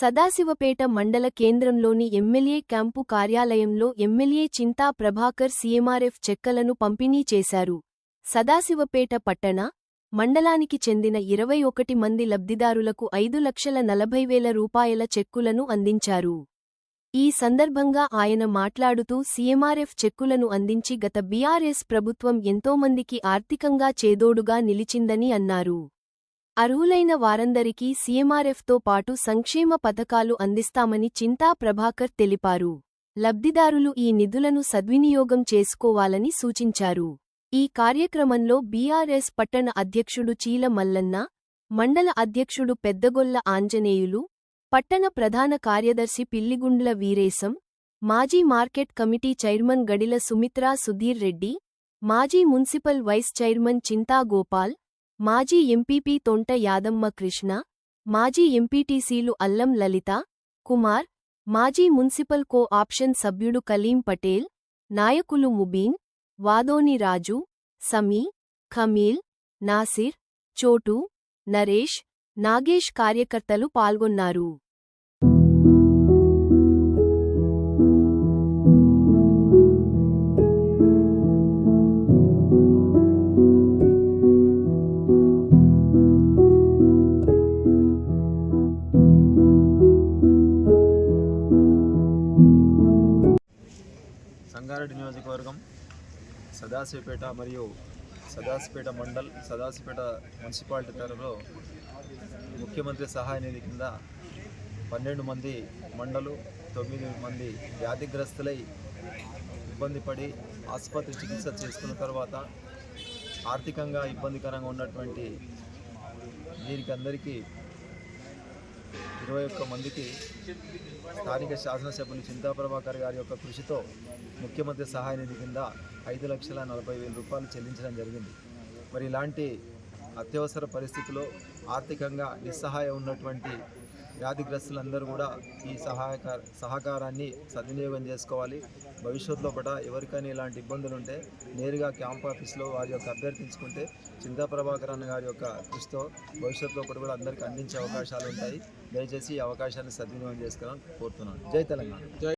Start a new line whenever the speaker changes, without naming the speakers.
సదాశివపేట మండల కేంద్రంలోని MLA camp కార్యాలయంలో ఎమ్మెల్యే చింతా ప్రభాకర్ సీఎంఆర్ఎఫ్ చెక్కలను పంపిణీ చేశారు. సదాశివపేట పట్టణ మండలానికి చెందిన ఇరవై ఒకటి మంది లబ్ధిదారులకు ఐదు లక్షల నలభై వేల రూపాయల చెక్కులను అందించారు. ఈ సందర్భంగా ఆయన మాట్లాడుతూ సీఎంఆర్ఎఫ్ చెక్కులను అందించి గత బీఆర్ఎస్ ప్రభుత్వం ఎంతోమందికి ఆర్థికంగా చేదోడుగా నిలిచిందని అన్నారు. అర్హులైన వారందరికీ సీఎంఆర్ఎఫ్తో పాటు సంక్షేమ పథకాలు అందిస్తామని చింతా ప్రభాకర్ తెలిపారు. లబ్ధిదారులు ఈ నిధులను సద్వినియోగం చేసుకోవాలని సూచించారు. ఈ కార్యక్రమంలో బీఆర్ఎస్ పట్టణ అధ్యక్షుడు చీల మల్లన్న మండల అధ్యక్షుడు పెద్దగొల్ల ఆంజనేయులు పట్టణ ప్రధాన కార్యదర్శి పిల్లిగుండ్ల వీరేశం మాజీ market committee chairman Gadila Sumitra Sudhir Reddy మాజీ municipal vice chairman Chinta Gopal మాజీ ఎంపీపీ తొంట యాదమ్మ కృష్ణ మాజీ ఎంపీటీసీలు అల్లం లలిత కుమార్ మాజీ మున్సిపల్ కో ఆప్షన్ సభ్యుడు కలీం పటేల్ నాయకులు ముబీన్ వాదోని రాజు సమీ ఖమీల్ నాసిర్ చోటు నరేష్ నాగేష్ కార్యకర్తలు పాల్గొన్నారు.
సంగారెడ్డి నియోజకవర్గం సదాశివపేట మరియు సదాశివపేట మండల్ సదాశివపేట మున్సిపాలిటీ తరలో ముఖ్యమంత్రి సహాయ నిధి కింద పన్నెండు మంది మండలు తొమ్మిది మంది వ్యాధిగ్రస్తులై ఇబ్బంది పడి ఆసుపత్రి చికిత్స చేసుకున్న తర్వాత ఆర్థికంగా ఇబ్బందికరంగా ఉన్నటువంటి వీరికి అందరికీ ఇరవై ఒక్క మందికి స్థానిక శాసనసభ్యులు చింతాప్రభాకర్ గారి యొక్క కృషితో ముఖ్యమంత్రి సహాయ నిధి కింద ఐదు లక్షల నలభై వేల రూపాయలు చెల్లించడం జరిగింది. మరి ఇలాంటి అత్యవసర పరిస్థితిలో ఆర్థికంగా నిస్సహాయం ఉన్నటువంటి వ్యాధిగ్రస్తులందరూ కూడా ఈ సహాయక సహకారాన్ని సద్వినియోగం చేసుకోవాలి. భవిష్యత్తులో పట ఎవరికైనా ఇలాంటి ఇబ్బందులు ఉంటే నేరుగా క్యాంప్ ఆఫీస్లో వారి యొక్క అభ్యర్థించుకుంటే చింతా ప్రభాకర్ అన్న గారి యొక్క కృషితో భవిష్యత్తులో ఒకటి కూడా అందరికీ అందించే అవకాశాలు ఉంటాయి. దయచేసి ఈ అవకాశాన్ని సద్వినియోగం చేసుకోవాలని కోరుతున్నాను. జై తెలంగాణ.